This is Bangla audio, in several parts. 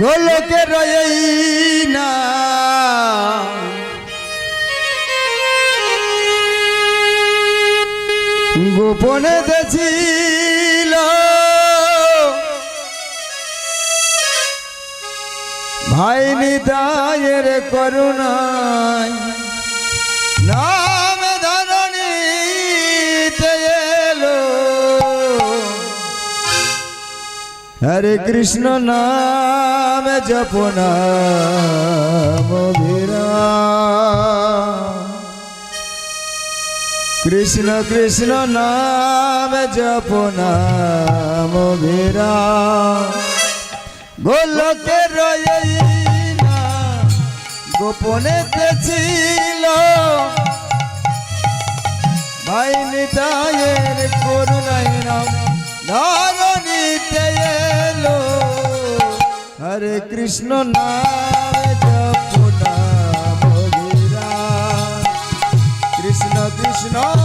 গোলকে রয়েই না। গোপনে দেছিল ভাই নিতায়ের করুণায় নাম ধরণী এলো। হরে কৃষ্ণ নাম জপনা কৃষ্ণ কৃষ্ণ নাম জপনা মীরা গোলকে রয়েই গোপনে ছিল? ভাই নিতায়ের করুণায় নাম কৃষ্ণ নাম জপনা কৃষ্ণ কৃষ্ণ।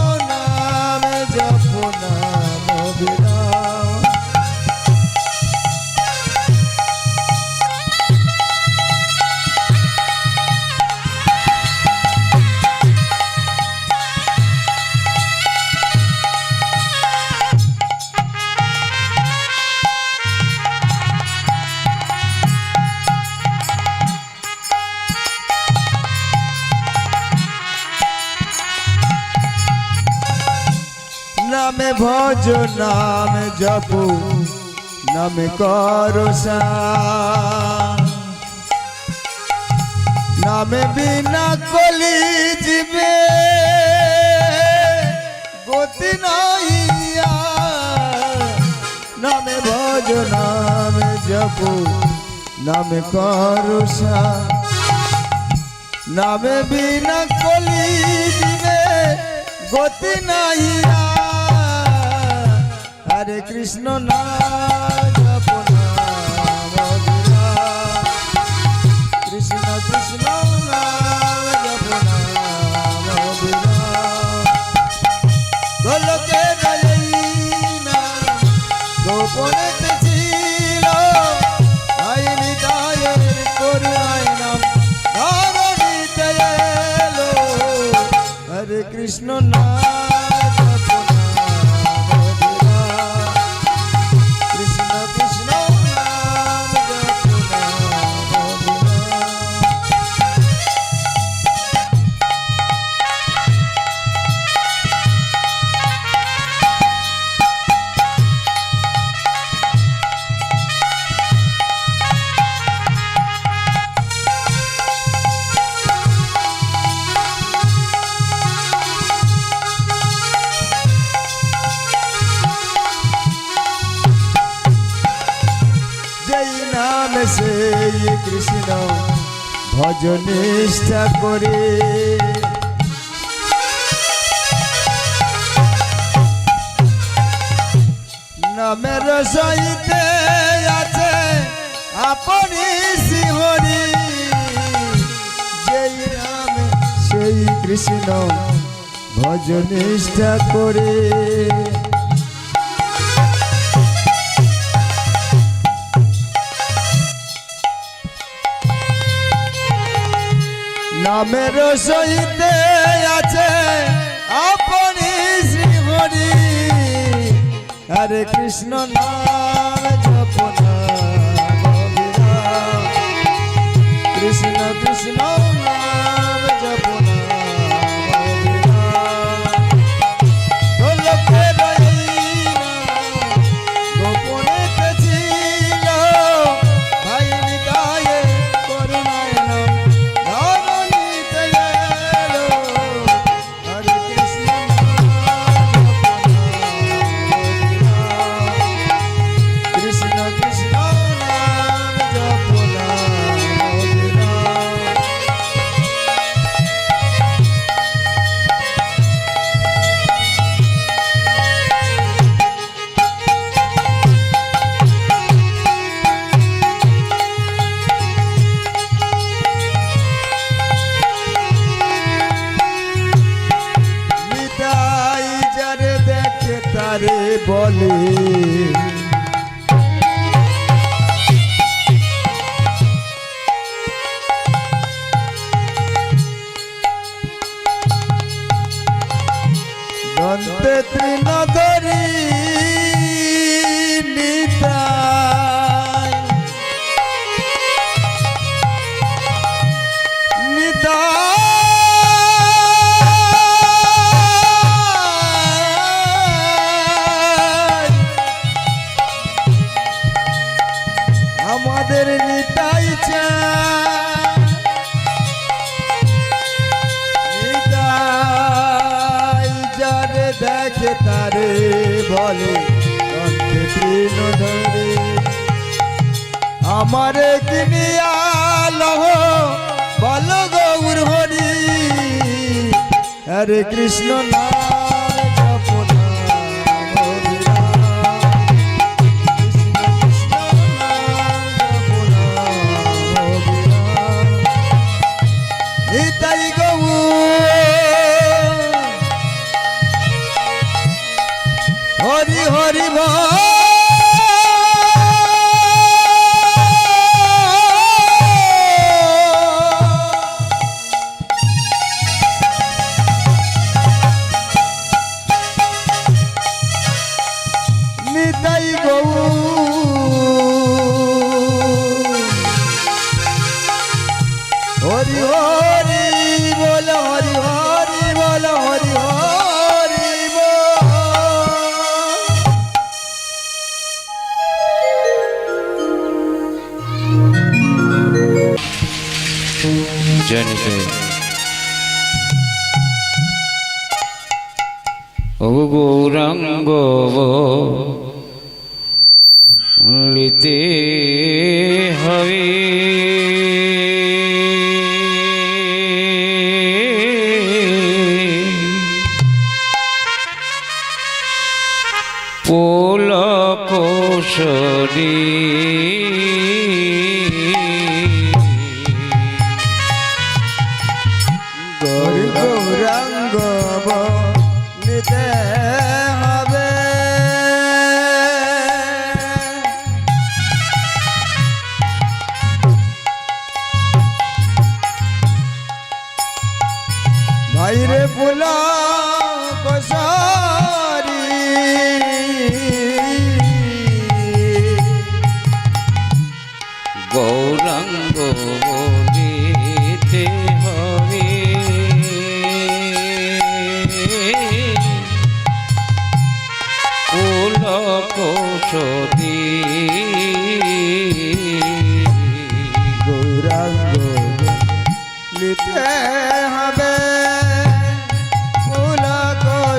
নামে ভজ, নামে জপু, নামে করসা নামে বিনা কলি জীবে, গতি নইয়া নামে ভজ, নামে জপু, নামে করসা নামে বিনা কলি দিবে গতি নাইয়া হরে কৃষ্ণ জপনা মধুরা। কৃষ্ণ কৃষ্ণ জপনা মধুরা। গোলকে রয়না গোপনে ছিল আইনি দায়ের করুণায় নাম ধরণীতে এলো হরে কৃষ্ণ নাম সেই কৃষ্ণ। ভজনিষ্ঠা করে। নামের সহিতে আছে আপনি শিহরি যেই নামে সেই কৃষ্ণ ভজনিষ্ঠা করে। নামের সহিতে আছে আপনি শ্রীহরি হরে কৃষ্ণ নাম জপনা। কৃষ্ণ কৃষ্ণ বলে যেতে হবে পোল હાય રે બોલા.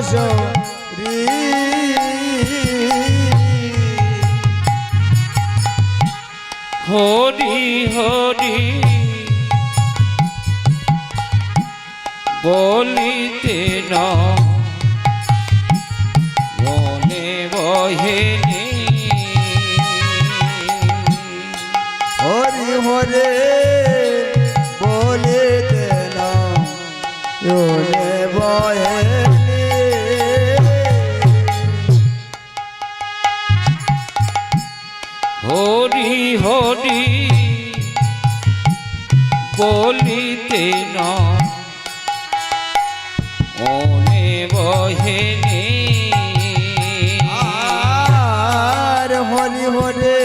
কিশোরী হরি হরি বলিতে না মনে বহে হরি হরি বলিতে নে বহে বহেনি হরি হরে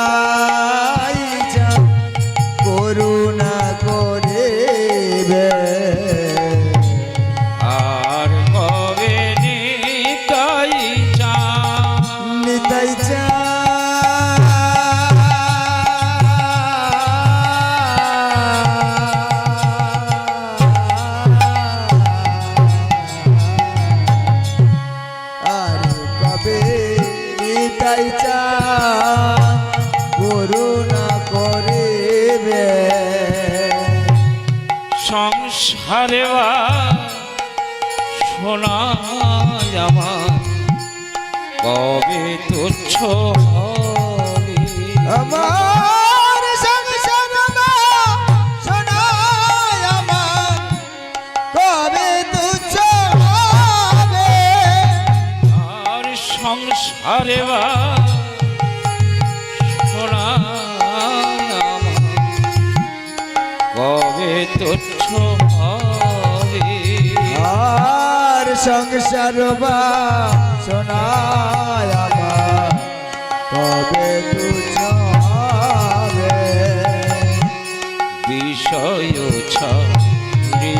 যাই যা করুণা করে আর কবে নিতাই চা? নিতাই চা। আর কবে নিতাই চা? সংসারে বা সোনা আমার কবে তুচ্ছ আমার আর বা কবে তুচ্ছ সংসার বা শোনায় আমার। বিষয় কবে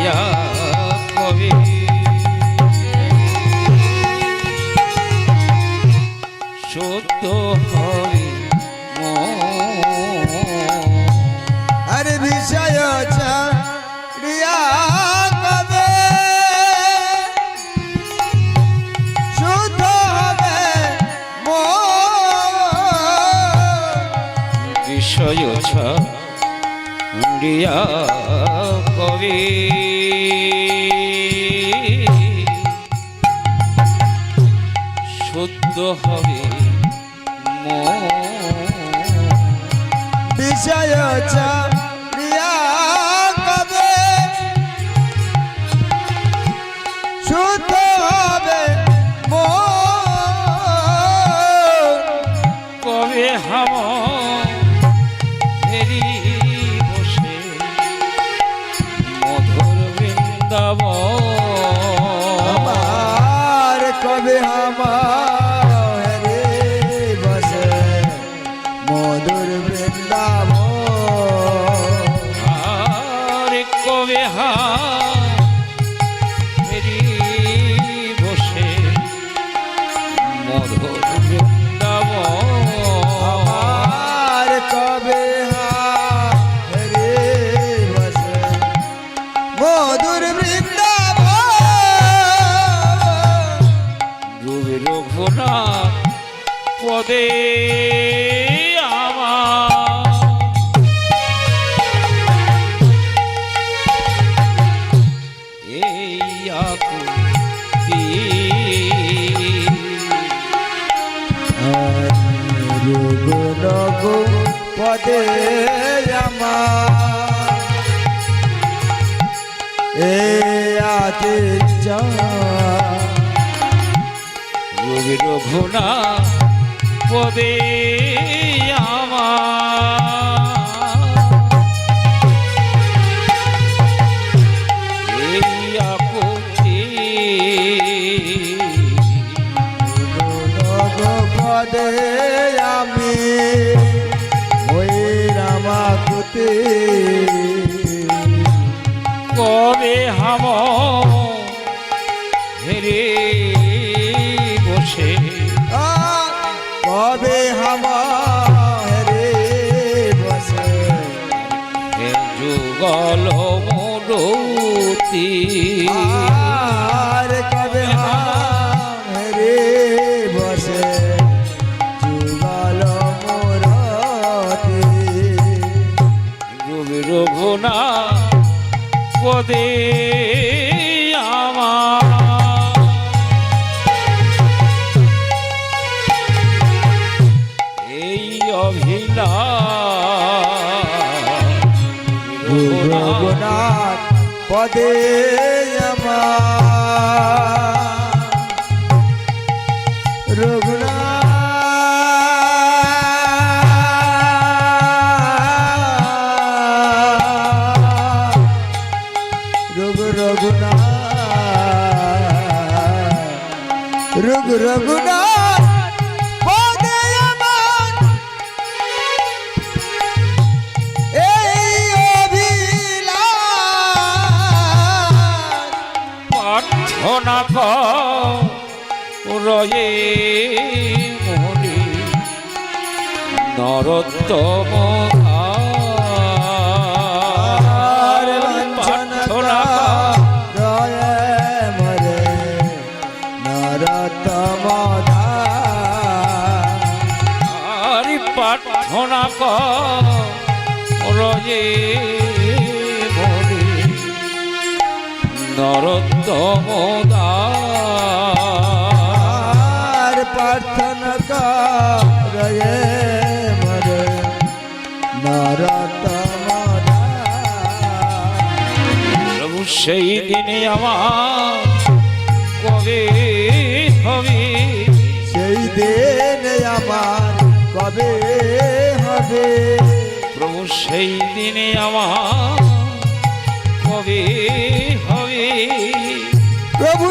ছড়িয়া কবে। শুদ্ধ হবে বিষয় ছাড়িয়া কবে? শুদ্ধ হবে কবে হাম রঘু পদে এ আতে যা। রবি রঘুনা পদে আমার কবে হাম পদে আমার এই অভিলা রঘুনাথ পদে আমার রঘু রঘুনাথ প্রার্থনা রয়ে মনে নরোত্তম প্রার্থনা করজে নরোত্তম দার প্রার্থনা করজে মরে নরোত্তম সেই দিনে আমার কবে হবে? প্রভু সেই দিনে আমার কবে হবে? প্রভু